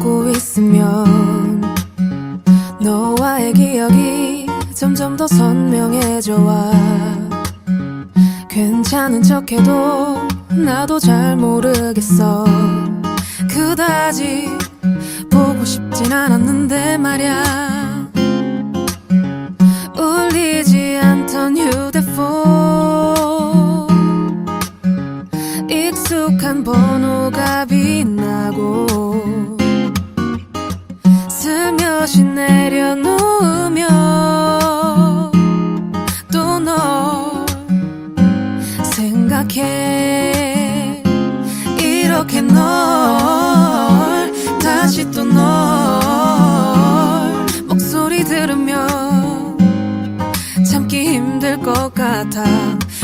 안고 있으면 너와의 기억이 점점 더 선명해져와 괜찮은 척해도 나도 잘 모르겠어. 그다지 보고 싶진 않았는데 말야. 울리지 않던 휴대폰. 익숙한 번호가 빛나고 슬며시 내려놓으며 또 널 생각해. 이렇게 널 다시 또 널 목소리 들으면 참기 힘들 것 같아.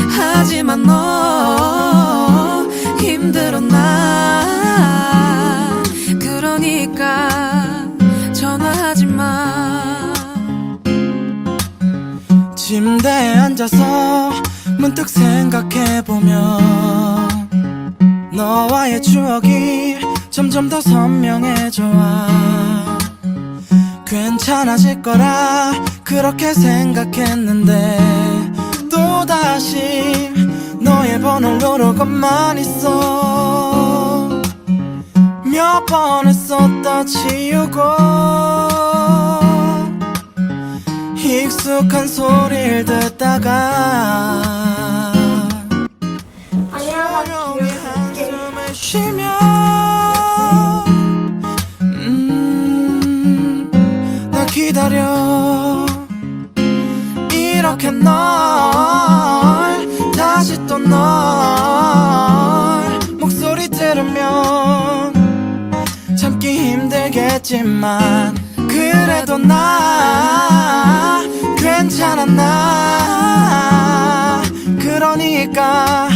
하지만 너 힘들어 나 그러니까 침대에 앉아서 문득 생각해보면 너와의 추억이 점점 더 선명해져와 괜찮아질 거라 그렇게 생각했는데 또다시 너의 번호를 누르고만 있어. 몇 번 했었다 치우고 익숙한 소리를 듣다가 조용히 한숨을 쉬며 음, 나 기다려. 이렇게 널 다시 또 널 목소리 들으면 참기 힘들겠지만 그래도 나 괜찮아 나? 그러니까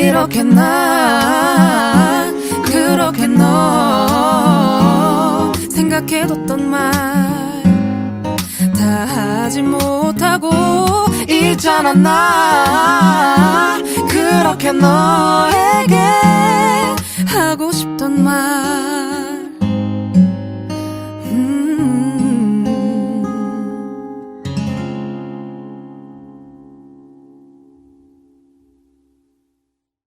이렇게 나 그렇게 너 생각해뒀던 말 다 하지 못하고 있잖아 나. 그렇게 너에게 하고 싶던 말